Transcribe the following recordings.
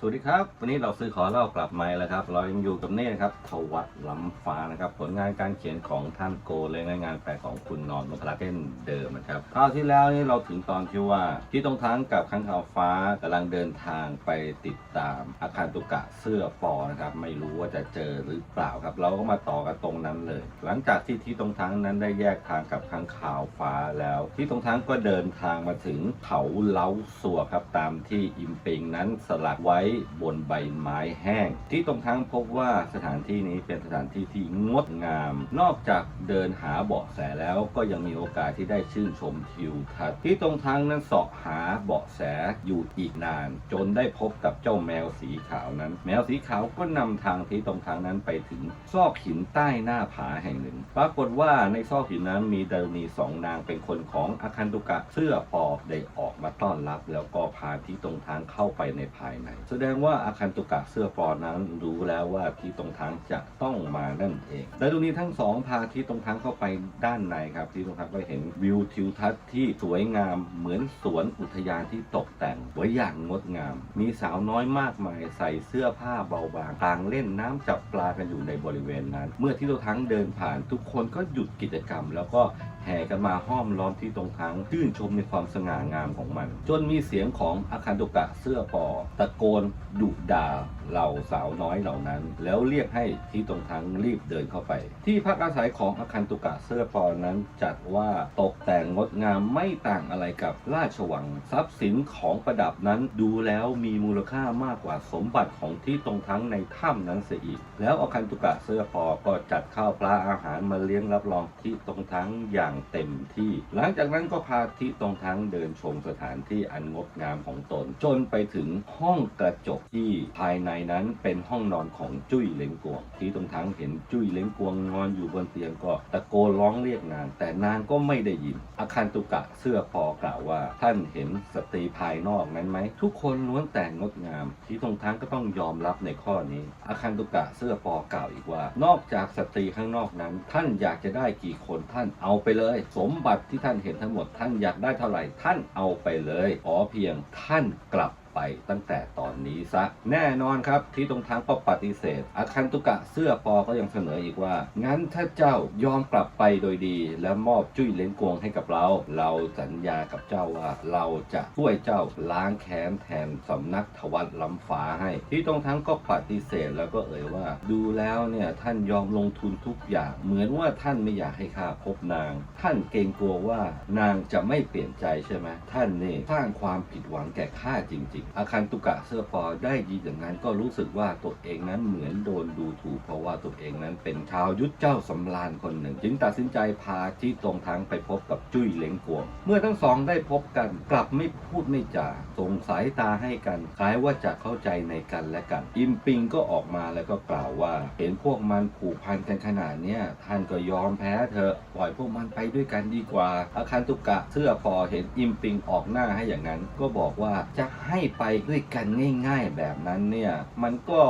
สวัสดีครับ วันนี้เราซื้อขอเล่ากลับมาแล้วครับ เรายังอยู่กับเน่ครับทวัตล้ำฟ้านะครับ ผลงานการเขียนของท่านโกเลยงานแปลของคุณนอนนพรัตน์เช่นเดิมนะครับคราวที่แล้วนี่เราถึงตอนที่ว่าที่ตรงทั้งกับข้างขาวฟ้ากำลังเดินทางไปติดตามอาคารตุกะเสื้อปอนะครับ ไม่รู้ว่าจะเจอหรือเปล่าครับ เราก็มาต่อกันตรงนั้นเลย หลังจากที่ที่ตรงทั้งนั้นได้แยกทางกับข้างขาวฟ้าแล้ว ที่ตรงทั้งก็เดินทางมาถึงเขาเล้าสัวครับตามที่อิมปิงนั้นสลักไว้บนใบไม้แห้ง ที่ตรงทั้งพบว่าสถานที่นี้เป็นสถานที่ที่งดงาม นอกจากเดินหาเบาะแสแล้วก็ยังมีโอกาสที่ได้ชื่นชมทิวทัศน์ที่ตรงทั้งนั้นเสาะหาเบาะแสอยู่อีกนาน จนได้พบกับเจ้าแมวสีขาวนั้น แมวสีขาวก็นำทางที่ตรงทางนั้นไปถึงซอกหินใต้หน้าผาแห่งหนึ่ง ปรากฏว่าในซอกหินนั้นมีดารุณีสองนางเป็นคนของอาคันตุกะเสื้อปอได้ออกมาต้อนรับ แล้วก็พาที่ตรงทางเข้าไปในภายใน สดงว่าอาคันตุกะเสื้อปอนั้นรู้แล้วว่าที่ตรงทางจะต้องมานั่นเองดารุณีทั้งสองพาที่ตรงทางเข้าไปด้านในครับที่ตรงทางก็เห็นวิวทิวทัศน์ที่สวยงามเหมือนสวนอุทยานที่ตกแต่งไว้อย่างงดงาม มีสาวน้อยมากมายใส่เสื้อผ้าเบาบางต่างเล่นน้ำจับปลากันอยู่ในบริเวณนั้น เมื่อที่เราทั้งเดินผ่านทุกคนก็หยุดกิจกรรม แล้วก็ แห่กันมาห้อมล้อมที่ตรงทางชื่นชมในความสง่างามของมัน จนมีเสียงของอาคารตุกะเสื้อปอตะโกนดุด่า เหล่าสาวน้อยเหล่านั้น แล้วเรียกให้ที่ตรงทั้งรีบเดินเข้าไป ที่พักอาศัยของอาคันตุกะเสื้อปอนั้นจัดว่าตกแต่งงดงามไม่ต่างอะไรกับราชวัง ทรัพย์สินของประดับนั้นดูแล้วมีมูลค่ามากกว่าสมบัติของที่ตรงทั้งในถ้ำนั้นเสียอีก แล้วอาคันตุกะเสื้อปอก็จัดข้าวปลาอาหารมาเลี้ยงรับรองที่ตรงทั้งอย่างเต็มที่ หลังจากนั้นก็พาที่ตรงทั้งเดินชมสถานที่อันงดงามของตน จนไปถึงห้องกระจกที่ภายในนั้นเป็นห้องนอนของจุ้ยเล้งกวง ที่ตรงทั้งเห็นจุ้ยเล้งกวงนอนอยู่บนเตียงก็ตะโกนร้องเรียกนางแต่นางก็ไม่ได้ยิน อาคันตุกะเสื้อปอกล่าวว่า ท่านเห็นสตรีภายนอกนั้นไหมทุกคนล้วนแต่งดงาม ที่ตรงทั้งก็ต้องยอมรับในข้อนี้ อาคันตุกะเสื้อปอกล่าวอีกว่า นอกจากสตรีข้างนอกนั้น ท่านอยากจะได้กี่คนท่านเอาไปเลย สมบัติที่ท่านเห็นทั้งหมดท่านอยากได้เท่าไหร่ท่านเอาไปเลยขอเพียงท่านกลับ ไปตั้งแต่ตอนนี้ซะ แน่นอนครับที่ตรงทางก็ปฏิเสธ อาคันตุกะเสื้อปอก็ยังเสนออีกว่า งั้นถ้าเจ้ายอมกลับไปโดยดี และมอบจุ้ยเล้งกวงให้กับเรา เราสัญญากับเจ้าว่าเราจะช่วยเจ้าล้างแค้นแทนสำนักทวัตล้ำฟ้าให้ ที่ตรงทั้งก็ปฏิเสธแล้วก็เอ่ยว่า ดูแล้วเนี่ยท่านยอมลงทุนทุกอย่าง เหมือนว่าท่านไม่อยากให้ข้าพบนาง ท่านเกรงกลัวว่านางจะไม่เปลี่ยนใจใช่ไหมท่านนี่สร้างความผิดหวังแก่ข้าจริงๆอาคันตุกะเสื้อปอได้ยินอย่างนั้นก็รู้สึกว่าตัวเองนั้นเหมือนโดนดูถูกเพราะว่าตัวเองนั้นเป็นชาวยุทธเจ้าสำราญคนหนึ่ง จึงตัดสินใจพาที่ตรงทางไปพบกับจุ้ยเล้งกวง เมื่อทั้งสองได้พบกันกลับไม่พูดไม่จาส่งสายตาให้กันคล้ายว่าจะเข้าใจในกันและกัน อิมปิงก็ออกมาแล้วก็กล่าวว่า เห็นพวกมันผูกพันกันขนาดเนี้ยท่านก็ยอมแพ้เถอะปล่อยพวกมันไปด้วยกันดีกว่า อาคันตุกะเสื้อปอเห็นอิมปิงออกหน้าให้อย่างนั้น ก็บอกว่าจะให้ไปด้วยกันง่าย ๆ แบบนั้นเนี่ยมันก็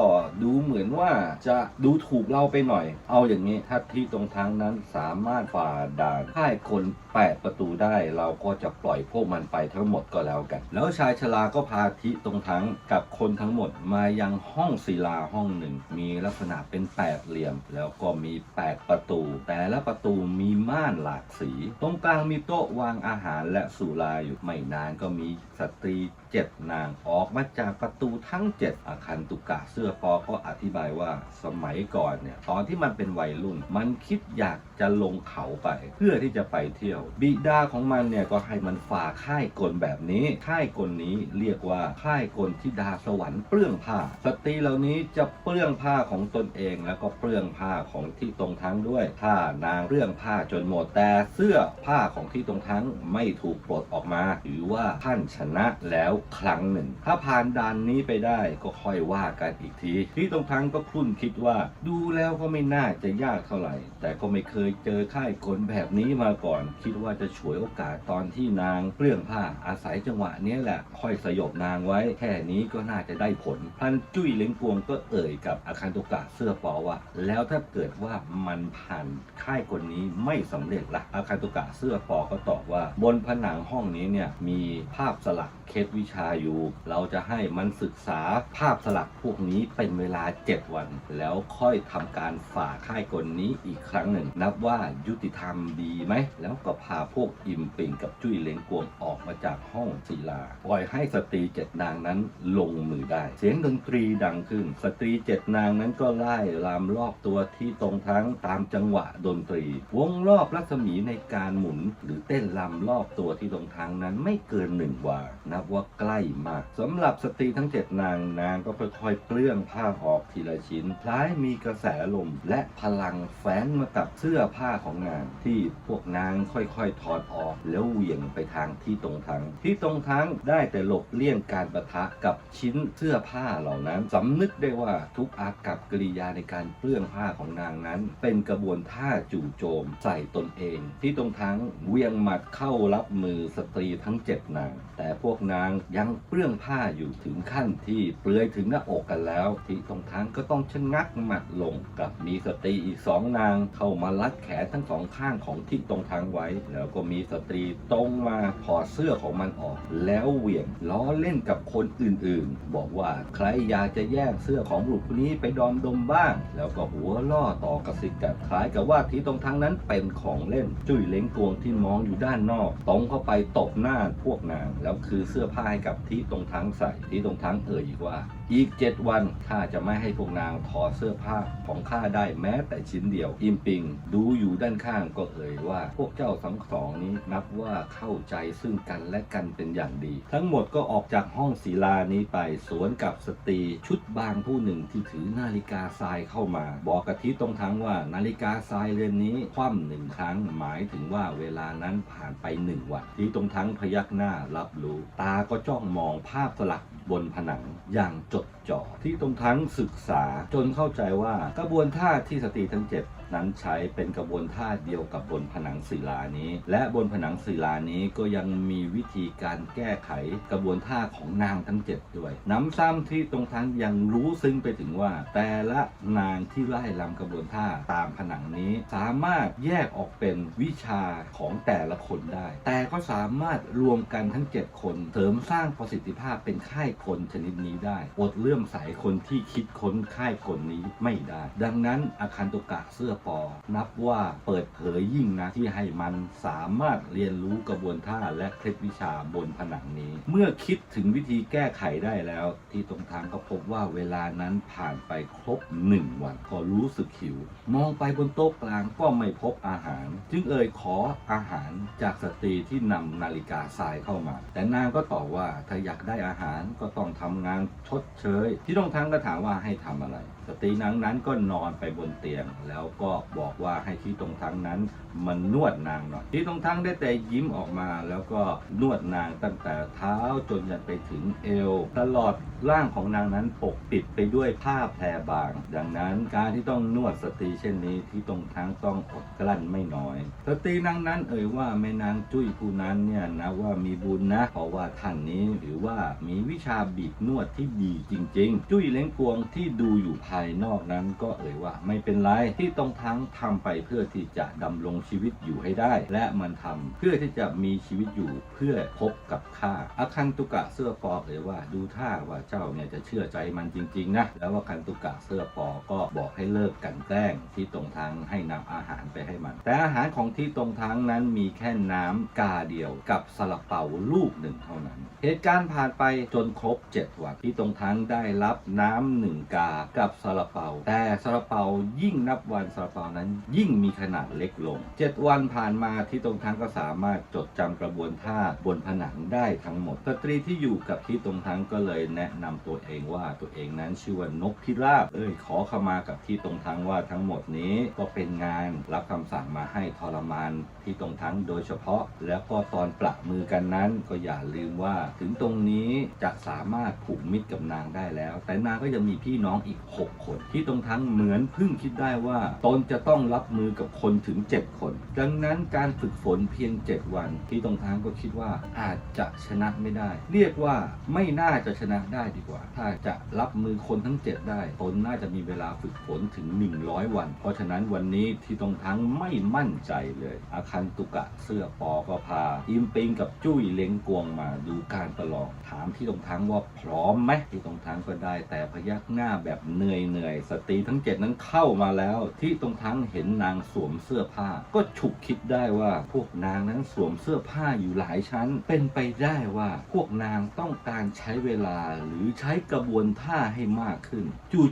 ดูเหมือนว่าจะดูถูกเราไปหน่อย เอาอย่างนี้ถ้าที่ตรงทางนั้นสามารถฝ่าด่านค่ายคนแปดประตูได้เราก็จะปล่อยพวกมันไปทั้งหมดก็แล้วกัน แล้วชายชราก็พาทิตรงทั้งกับคนทั้งหมดมายังห้องศิลาห้องหนึ่ง มีลักษณะเป็นแปดเหลี่ยม แล้วก็มี 8 ประตู แต่ละประตูมีม่านหลากสี ตรงกลางมีโต๊ะวางอาหารและสุราอยู่ไม่นานก็มีสตรีเจ็ดนางออกมาจากประตูทั้ง 7 อาคันตุกะเสื้อปอก็อธิบายว่าสมัยก่อนเนี่ยตอนที่มันเป็นวัยรุ่น มันคิดอยากจะลงเขาไป เพื่อที่จะไปเที่ยวบิดาของมันเนี่ยก็ให้มันฝ่าค่ายกลแบบนี้ ค่ายกลนี้เรียกว่าค่ายกลที่ดาสวรรค์เปลื้องผ้า สตรีเหล่านี้จะเปลื้องผ้าของตนเองแล้วก็เปลื้องผ้าของที่ตรงทั้งด้วย ถ้านางเปลื้องผ้าจนหมดแต่เสื้อผ้าของที่ตรงทั้งไม่ถูกปลดออกมาถือว่าท่านชนะแล้วครั้งหนึ่ง ถ้าผ่านด่านนี้ไปได้ก็ค่อยว่ากันอีกที ที่ตรงทั้งก็ครุ่นคิดว่า ดูแล้วก็ไม่น่าจะยากเท่าไหร่ แต่ก็ไม่เคยเจอค่ายกลแบบนี้มาก่อนคิดว่าจะฉวยโอกาสตอนที่นางเปลื้องผ้าอาศัยจังหวะนี้แหละค่อยสยบนางไว้แค่นี้ก็น่าจะได้ผลพันจุ้ยเล้งพวงก็เอ่ยกับอาคันตุกะเสื้อปอว่า แล้วถ้าเกิดว่ามันผ่านค่ายกลนี้ไม่สำเร็จละอาคันตุกะเสื้อปอก็ตอบว่า บนผนังห้องนี้เนี่ยมีภาพสลักเคล็ดวิชาอยู่ เราจะให้มันศึกษาภาพสลักพวกนี้เป็นเวลา 7 วัน แล้วค่อยทำการฝ่าค่ายกลนี้อีกครั้งหนึ่ง นับว่ายุติธรรมดีไหม แล้วก็พาพวกอิมปิงกับจุ้ยเล้งกวงออกมาจากห้องศิลาปล่อยให้สตรีเจ็ดนางนั้นลงมือได้ เสียงดนตรีดังขึ้น สตรีเจ็ดนางนั้นก็ไล่ลามรอบตัวที่ตรงทั้งตามจังหวะดนตรี วงรอบรัศมีในการหมุน หรือเต้นลำรอบตัวที่ตรงทางนั้นไม่เกินหนึ่งวา นับว่าใกล้มากสำหรับสตรีทั้งเจ็ดนางนางก็ค่อยๆเปลื้องผ้าออกทีละชิ้นคล้ายมีกระแสลมและพลังแฝงมากับเสื้อผ้าของนางที่พวกนางค่ค่อยๆ ถอดออก แล้วเหวี่ยงไปทางที่ตรงทั้งที่ตรงทั้งได้แต่หลบเลี่ยงการประทะกับชิ้นเสื้อผ้าเหล่านั้นสำนึกได้ว่าทุกอากับกริยาในการเปลื้องผ้าของนางนั้น เป็นกระบวนท่าจู่โจมใส่ตนเอง ที่ตรงทั้งเวียงหมัดเข้ารับมือสตรีทั้งเจ็ดนาง แต่พวกนางยังเปลื้องผ้าอยู่ถึงขั้นที่เปลือยถึงหน้าอกกันแล้ว ที่ตรงทั้งก็ต้องชะงักหมัดลงกับมีสตรีอีกสองนางเข้ามาลัดแขนทั้งสองข้างของที่ตรงทั้งไว้แล้วก็มีสตรีตรงมาถอดเสื้อของมันออก แล้วเหวี่ยงล้อเล่นกับคนอื่นๆ บอกว่าใครอยากจะแย่งเสื้อของบุรุษคนนี้ไปดอมดมบ้าง แล้วก็หัวล่อต่อกระซิกกันคล้ายกับว่าที่ตรงทั้งนั้นเป็นของเล่น จุ้ยเล้งกวงที่มองอยู่ด้านนอกตรงเข้าไปตบหน้าพวกนางแล้วคือเสื้อผ้าให้กับที่ตรงทั้งใส่ที่ตรงทั้งเอ่ยอีกว่า อีก 7 วันข้าจะไม่ให้พวกนางถอดเสื้อผ้าของข้าได้แม้แต่ชิ้นเดียว อิมปิงดูอยู่ด้านข้างก็เอ่ยว่าพวกเจ้าทั้งสองนี้นับว่าเข้าใจซึ่งกันและกันเป็นอย่างดี ทั้งหมดก็ออกจากห้องศิลานี้ไปสวนกับสตรีชุดบางผู้หนึ่งที่ถือนาฬิกาทรายเข้ามา บอกกะทิตรงทั้งว่านาฬิกาทรายเรือนนี้คว่ำหนึ่งครั้งหมายถึงว่าเวลานั้นผ่านไปหนึ่งวันที่ตรงทั้งพยักหน้ารับรู้ ตาก็จ้องมองภาพสลัก บนผนังอย่างจดจ่อที่ตรงทั้งศึกษาจนเข้าใจว่ากระบวนท่าที่สตรีทั้งเจ็ด นั้นใช้เป็นกระบวนท่าเดียวกับบนผนังศิลานี้ และบนผนังศิลานี้ก็ยังมีวิธีการแก้ไขกระบวนท่าของนางทั้งเจ็ดด้วย น้ำซ้ำที่ตรงทั้งยังรู้ซึ้งไปถึงว่า แต่ละนางที่ไล่ลำกระบวนท่าตามผนังนี้ สามารถแยกออกเป็นวิชาของแต่ละคนได้ แต่ก็สามารถรวมกันทั้ง 7 คนเสริมสร้างประสิทธิภาพเป็นค่ายคนชนิดนี้ได้อดเลื่อมใสคนที่คิดค้นค่ายคนนี้ไม่ได้ ดังนั้นอาคันตุกะเสื้อปอนับว่าเปิดเผยยิ่งนะที่ให้มันสามารถเรียนรู้กระบวนท่าและเคล็ดวิชาบนผนังนี้ เมื่อคิดถึงวิธีแก้ไขได้แล้ว ที่ตรงทางก็พบว่าเวลานั้นผ่านไปครบหนึ่งวันก็รู้สึกหิว มองไปบนโต๊ะกลางก็ไม่พบอาหาร จึงเอ่ยขออาหารจากสตรีที่นำนาฬิกาทรายเข้ามา แต่นางก็ตอบว่าถ้าอยากได้อาหารก็ต้องทำงานชดเชย ที่ตรงทางก็ถามว่าให้ทำอะไร สตรีนั้นนั้นก็นอนไปบนเตียงแล้วก็บอกว่าให้ที่ตรงทั้งนั้นมันนวดนางหน่อยที่ตรงทั้งได้แต่ยิ้มออกมา แล้วก็นวดนางตั้งแต่เท้าจนยันไปถึงเอว ตลอด ร่างของนางนั้นปกปิดไปด้วยผ้าแพรบาง ดังนั้นการที่ต้องนวดสตรีเช่นนี้ที่ตรงทั้งต้องอดกลั้นไม่น้อย สตรีนางนั้นเอ่ยว่าแม่นางจุ้ยผู้นั้นเนี่ยนะว่ามีบุญนะ เพราะว่าท่านนี้ถือว่ามีวิชาบีบนวดที่ดีจริง ๆ จุ้ยเล้งกวงที่ดูอยู่ภายนอกนั้นก็เอ่ยว่าไม่เป็นไรที่ตรงทั้งทำไปเพื่อที่จะดำรงชีวิตอยู่ให้ได้ และมันทำเพื่อที่จะมีชีวิตอยู่เพื่อพบกับข้าอาคันตุกะเสื้อปอเอ่ยว่าดูท่าว่าเจ้าเนี่ยจะเชื่อใจมันจริงๆนะแล้วว่าคันตุกะเสื้อปอก็บอกให้เลิกกันแกล้งที่ตรงทางให้นำอาหารไปให้มัน แต่อาหารของที่ตรงทางนั้นมีแค่น้ำกาเดียวกับสลับเป่าลูกหนึ่งเท่านั้น เหตุการณ์ผ่านไปจนครบ 7 วันที่ตรงทางได้รับน้ำหนึ่งกากับสลับเป่าแต่สลับเป่ายิ่งนับวันสลับเป่านั้น ยิ่งมีขนาดเล็กลง 7 วันผ่านมาที่ตรงทางก็สามารถจดจำกระบวนท่าบนผนังได้ทั้งหมดสตรีที่อยู่กับที่ตรงทางก็เลยแนะนำตัวเองว่าตัวเองนั้นชื่อว่านกพิราบ เอ้ยขอเข้ามากับที่ตรงทางว่าทั้งหมดนี้ก็เป็นงานรับคำสั่งมาให้ทรมานที่ตรงทั้งโดยเฉพาะ แล้วก็ตอนปรับมือกันนั้นก็อย่าลืมว่า ถึงตรงนี้จะสามารถผูกมิตรกับนางได้แล้ว แต่นางก็ยังมีพี่น้องอีก 6 คน ที่ตรงทั้งเหมือนเพิ่งคิดได้ว่าตนจะต้องรับมือกับคนถึง 7 คน ดังนั้นการฝึกฝนเพียง 7 วัน ที่ตรงทั้งก็คิดว่าอาจจะชนะไม่ได้ เรียกว่าไม่น่าจะชนะได้ดีกว่า ถ้าจะรับมือคนทั้ง 7 ได้ตนน่าจะมีเวลาฝึกฝนถึง 100 วัน เพราะฉะนั้นวันนี้ที่ตรงทั้งไม่มั่นใจเลย อาคันตุกะเสื้อปอก็พา อิมปิงกับจุ้ยเล้งกวงมาดูการประลอง ถามที่ตรงทั้งว่าพร้อมไหมที่ตรงทั้งก็ได้ แต่พยักหน้าแบบเหนื่อยเหนื่อยสตรีทั้งเจ็ดนั้นเข้ามาแล้ว ที่ตรงทั้งเห็นนางสวมเสื้อผ้า ก็ฉุกคิดได้ว่าพวกนางนั้นสวมเสื้อผ้าอยู่หลายชั้น เป็นไปได้ว่าพวกนางต้องการใช้เวลาหรือือใช้กระบวนท่าให้มากขึ้น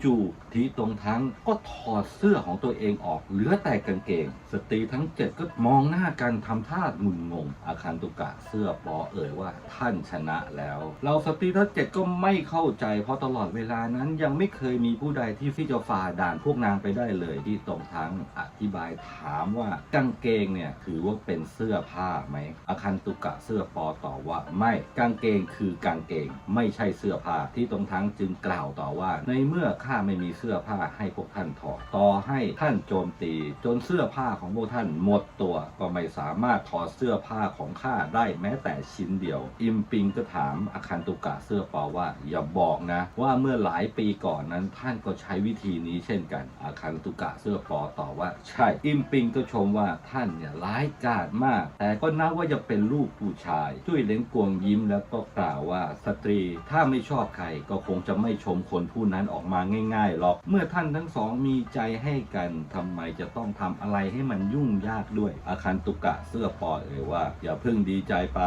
จู่ๆทีตรงทั้งก็ถอดเสื้อของตัวเองออก เหลือแต่กางเกง สตรีทั้งเจ็ดก็มองหน้ากันทำท่างุนงง อาคันตุกะเสื้อปอเอ่ยว่าท่านชนะแล้ว เราสตรีทั้งเจ็ดก็ไม่เข้าใจ เพราะตลอดเวลานั้นยังไม่เคยมีผู้ใดที่ที่จะฝ่าด่านพวกนางไปได้เลยที่ตรงทั้งอธิบายถามว่ากางเกงเนี่ยถือว่าเป็นเสื้อผ้าไหมอาคันตุกะเสื้อปอตอบว่าไม่กางเกงคือกางเกง ไม่ใช่เสื้อผ้าที่ตรงทั้งจึงกล่าวต่อว่า ในเมื่อข้าไม่มีเสื้อผ้าให้พวกท่านถอดต่อให้ท่านโจมตี จนเสื้อผ้าของพวกท่านหมดตัวก็ไม่สามารถถอดเสื้อผ้าของข้าได้แม้แต่ชิ้นเดียว อิมปิงก็ถามอาคันตุกะเสื้อปอว่า อย่าบอกนะ ว่าเมื่อหลายปีก่อนนั้นท่านก็ใช้วิธีนี้เช่นกัน อาคันตุกะเสื้อปอตอบว่า ใช่ อิมปิงก็ชมว่าท่านเนี่ยร้ายกาจมาก แต่ก็นับว่าจะเป็นลูกผู้ชายจุ้ยเล้งกวงยิ้มแล้วก็กล่าวว่าสตรีถ้าไม่ชอบใครก็คงจะไม่ชมคนผู้นั้นออกมาง่ายๆหรอก เมื่อท่านทั้งสองมีใจให้กันทำไมจะต้องทำอะไรให้มันยุ่งยากด้วย อาคารตุกะเสื้อปอเอ่ยว่า อย่าเพิ่งดีใจไป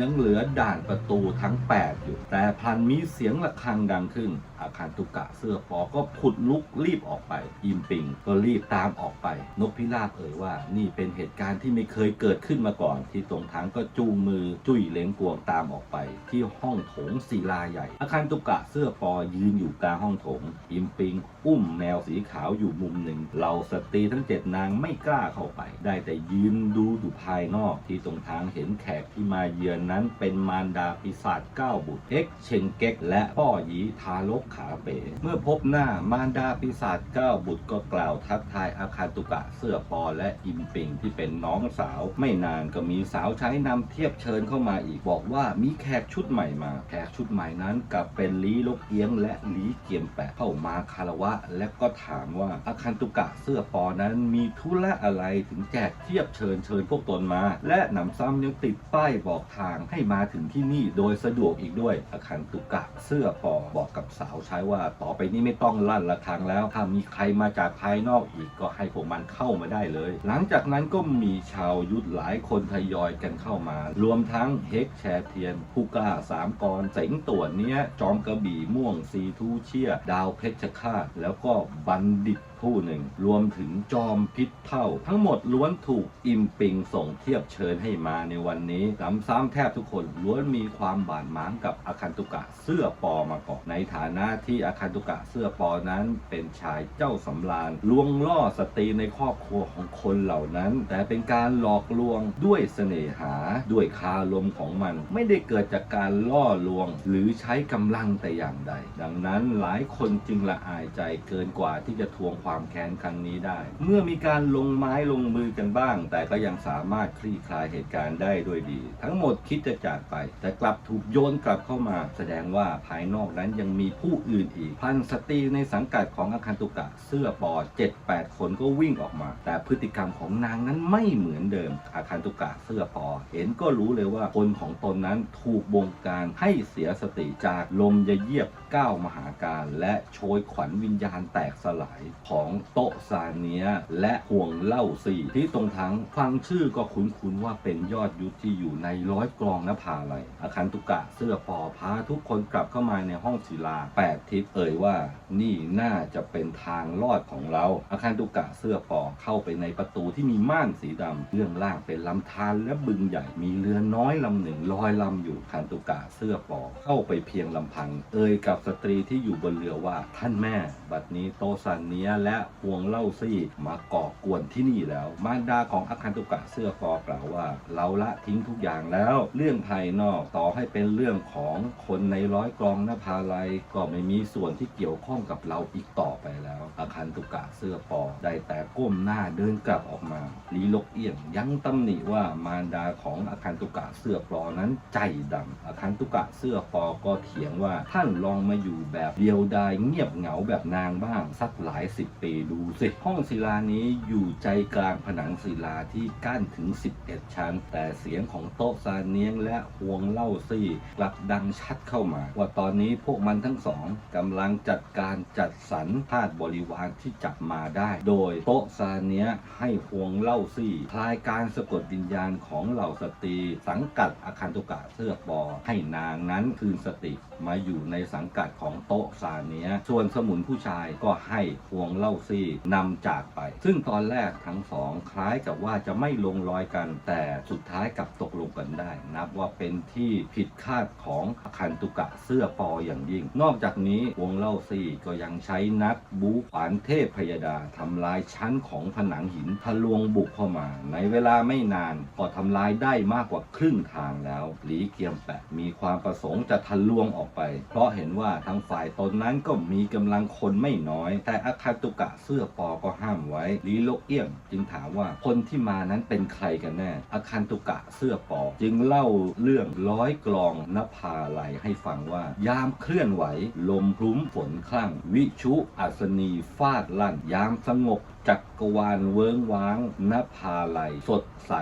ยังเหลือด่านประตูทั้ง 8 อยู่ แต่พันมีเสียงะระฆังดังขึ้น อาคันตุกะเสื้อปอก็ผุดลุกรีบออกไป อิมปิงก็รีบตามออกไป นกพิราบเอ่ยว่า นี่เป็นเหตุการณ์ที่ไม่เคยเกิดขึ้นมาก่อน ที่ตรงทางก็จูงมือจุ้ยเล้งกวงตามออกไป ที่ห้องโถงศิลาใหญ่ อาคันตุกะเสื้อปอยืนอยู่กลางห้องโถง อิมปิงอุ้มแมวสีขาวอยู่มุมหนึ่งเหล่าสตรีทั้งเจ็ดนางไม่กล้าเข้าไป ได้แต่ยืนดูอยู่ภายนอกที่ตรงทางเห็นแขกที่มาเยือนนั้นเป็นมารดาปีศาจเก้าบุตรเอ็กเชงเก็กและพ่อหยีทารกขาเป๋ เมื่อพบหน้ามารดาปีศาจเก้าบุตรก็กล่าวทักทายอาคาตุกะเสื้อปอและอิมปิงที่เป็นน้องสาว ไม่นานก็มีสาวใช้นำเทียบเชิญเข้ามาอีกบอกว่ามีแขกชุดใหม่มา แขกชุดใหม่นั้นกลับเป็นลีลกเอียงและลีเกียมแปะเข้ามาคารวะ และก็ถามว่าอาคันตุกะเสื้อปอนั้นมีธุระอะไรถึงแจกเทียบเชิญเชิญพวกตนมา และหนำซ้ำยังติดป้ายบอกทางให้มาถึงที่นี่โดยสะดวกอีกด้วยอาคันตุกะเสื้อปอบอกกับสาวใช้ว่าต่อไปนี้ไม่ต้องลั่นละทางแล้ว ถ้ามีใครมาจากภายนอกอีกก็ให้พวกมันเข้ามาได้เลย หลังจากนั้นก็มีชาวยุทธหลายคนทยอยกันเข้ามา รวมทั้งเฮกแชเทียนผู้กล้าสามกรเสงตัวเนี้ยจอมกระบี่ม่วงซีทูเชีย ดาวเพชรฆาตแล้วก็บัณฑิต ผู้หนึ่ง รวมถึงจอมพิษเท่า ทั้งหมดล้วนถูกอิมปิงส่งเทียบเชิญให้มาในวันนี้สำซ้ำแทบทุกคนล้วนมีความบาดหมางกับอาคันตุกะเสื้อปอมาก่อนในฐานะที่อาคันตุกะเสื้อปอนั้นเป็นชายเจ้าสำราญลวงล่อสตรีในครอบครัวของคนเหล่านั้น แต่เป็นการหลอกลวงด้วยเสน่หาด้วยคาลมของมัน ไม่ได้เกิดจากการล่อลวง หรือใช้กำลังแต่อย่างใด ดังนั้นหลายคนจึงละอายใจเกินกว่าที่จะทวงความแค้นครั้งนี้ได้ เมื่อมีการลงไม้ลงมือกันบ้าง แต่ก็ยังสามารถคลี่คลายเหตุการณ์ได้ด้วยดี ทั้งหมดคิดจะจากไป แต่กลับถูกโยนกลับเข้ามา แสดงว่าภายนอกนั้นยังมีผู้อื่นอีก พันสตรีในสังกัดของอาคันตุกะ เสื้อปอ7-8 คนก็วิ่งออกมา แต่พฤติกรรมของนางนั้นไม่เหมือนเดิม อาคันตุกะเสื้อปอ เห็นก็รู้เลยว่าคนของตนนั้นถูกบงการให้เสียสติจากลมยะเยียบก้าวมหาการ และโชยขวัญวิญญาณแตกสลายของโต๊ะซาเนียและห่วงเล่าสี่ที่ตรงทั้งฟังชื่อก็คุ้นๆว่าเป็นยอดยุทธที่อยู่ในร้อยกรองนภาลัยอาคันตุกะเสื้อปอพาทุกคนกลับเข้ามาในห้องศิลาแปดทิศเอ่ยว่า นี่น่าจะเป็นทางรอดของเราอาคันตุกะเสื้อปอเข้าไปในประตูที่มีม่านสีดำเรื่องล่างเป็นลำธารและบึงใหญ่มีเรือน้อยลำหนึ่งลอยลำอยู่คันตุกะเสื้อปอเข้าไปเพียงลำพัง เอ่ยกับสตรีที่อยู่บนเรือว่าท่านแม่ บัดนี้โตซันเนียและและห่วงเล่าซี่มาก่อกวนที่นี่แล้ว มารดาของอาคันตุกะเสื้อฟอกล่าวว่า เราละทิ้งทุกอย่างแล้ว เรื่องภายนอกต่อให้เป็นเรื่องของคนในร้อยกรองนภาลัยก็ไม่มีส่วนที่เกี่ยวข้องกับเราอีกต่อไปแล้วอาคันตุกะเสื้อปอได้แต่ก้มหน้าเดินกลับออกมาลีลกเอียงยังตำหนิว่ามารดาของอาคันตุกะเสื้อปอนั้นใจดำอาคันตุกะเสื้อปอก็เถียงว่าท่านลองมาอยู่แบบเดียวดายเงียบเหงาแบบนางบ้างสักหลายสิบปีดูสิห้องศิลานี้อยู่ใจกลางผนังศิลาที่กั้นถึง 11 ชั้น แต่เสียงของโต๊ะซาเนียงและห่วงเล่าซี่กลับดังชัดเข้ามา ว่าตอนนี้พวกมันทั้งสองกำลังจัดการจัดสรรทาสบริวารที่จับมาได้ โดยโต๊ะซาเนียให้ห่วงเล่าซี่คลายการสะกดวิญญาณของเหล่าสตรี สังกัดอาคันตุกะเสื้อปอให้นางนั้นคืนสติมาอยู่ในสังกัดของโต๊ะซาเนียส่วนสมุนผู้ชายก็ให้ห่วงเล่าซี่นำจากไป ซึ่งตอนแรกทั้งสองคล้ายกับว่าจะไม่ลงรอยกัน แต่สุดท้ายกลับตกลงกันได้ นับว่าเป็นที่ผิดคาดของอาคันตุกะเสื้อปออย่างยิ่ง นอกจากนี้วงเล่าซี่ก็ยังใช้นักบูขวานเทพพยดาทำลายชั้นของผนังหินทะลวงบุกเข้ามา ในเวลาไม่นานก็ทำลายได้มากกว่าครึ่งทางแล้ว หลีเกียมแปะมีความประสงค์จะทะลวงออกไป เพราะเห็นว่าทางฝ่ายตนนั้นก็มีกำลังคนไม่น้อย แต่อาคาตุกะเสื้อปอก็ห้ามไว้ลีโลกเอี้ยงจึงถามว่าคนที่มานั้นเป็นใครกันแน่ อาคันตุกะเสื้อปอ จึงเล่าเรื่องร้อยกลองนภาไหลให้ฟังว่า ยามเคลื่อนไหว ลมพลุ้มฝนคลั่ง วิชุอัศนีฟาดลั่นยามสงบจักรวาลเวิ้งว้างนภาไหลสดใส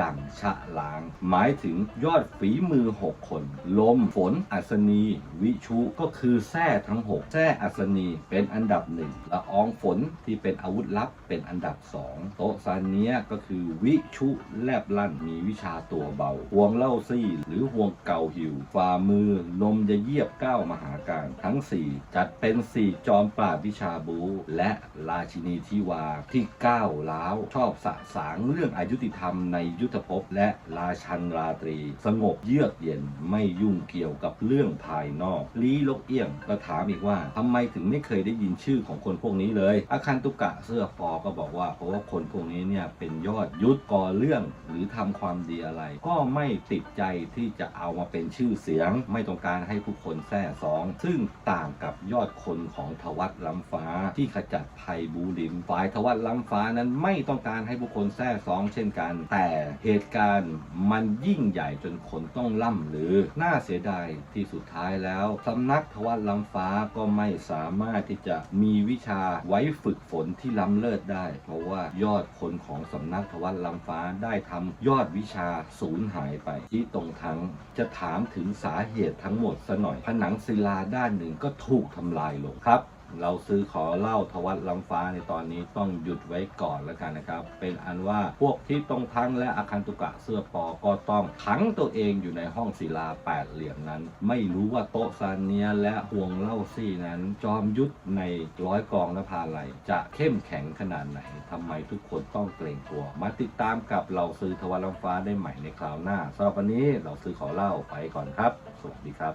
ดั่งชะลาง หมายถึงยอดฝีมือ 6 คน ลมฝนอัศนี วิชุก็คือแท้ทั้ง 6แท้อัศนีเป็นอันดับหนึ่งละอองฝนที่เป็นอาวุธลับเป็นอันดับ 2 โตซานเนี้ยก็คือวิชุแลบลั่นมีวิชาตัวเบาห่วงเล่าซี่หรือห่วงเก่าหิวฝ่ามือนมจะเยียบเก้ามหาการทั้ง 4 จัดเป็น 4 จอมปราบวิชาบู และราชินีทิวาที่ก้าวล้าวชอบสะสางเรื่องอายุติธรรมในยุทธภพและราชันราตรี สงบเยือกเย็นไม่ยุ่งเกี่ยวกับเรื่องภายนอก ลีลกเอี้ยงก็ถามอีกว่าทำไมถึงไม่เคยได้ยินชื่อของคนพวกนี้เลย อาคันตุกะเสื้อฟอก็บอกว่าเพราะว่าคนพวกนี้เนี่ยเป็นยอดยุทธก่อเรื่องหรือทำความดีอะไร ก็ไม่ติดใจที่จะเอามาเป็นชื่อเสียง ไม่ต้องการให้ผู้คนแซ่สองซึ่งต่างกับยอดคนของทวัตล้ำฟ้าที่ขจัดภัยบูลิมฝ่ายทวัตล้ำฟ้านั้นไม่ต้องการให้ผู้คนแซ่สองเช่นกัน แต่เหตุการณ์มันยิ่งใหญ่จนคนต้องล่ำหรือ น่าเสียดายที่สุดท้ายแล้วสำนักทวัตล้ำฟ้าก็ไม่สามารถที่จะมีวิชาไว้ฝึกฝนที่ล้ำเลิศได้ เพราะว่ายอดคนของสำนักทวัตล้ำฟ้าได้ทำยอดวิชาสูญหายไป ที่ตรงทั้งจะถามถึงสาเหตุทั้งหมดซะหน่อย ผนังศิลาด้านหนึ่งก็ถูกทำลายลงครับ เราซื้อขอเล่าทวัตลำฟ้าในตอนนี้ต้องหยุดไว้ก่อนแล้วกันนะครับ เป็นอันว่าพวกที่ตรงทั้งและอาคันตุกะเสื้อปอก็ต้องขังตัวเองอยู่ในห้องศิลาแปดเหลี่ยมนั้น ไม่รู้ว่าโต๊ะซานเนียและห่วงเล่าซี่นั้น จอมยุทธในร้อยกองนภาลัยจะเข้มแข็งขนาดไหนทำไมทุกคนต้องเกรงกลัว มาติดตามกับเราซื้อทวัตลำฟ้าได้ใหม่ในคราวหน้าสำหรับวันนี้เราซื้อขอเล่าไปก่อนครับ สวัสดีครับ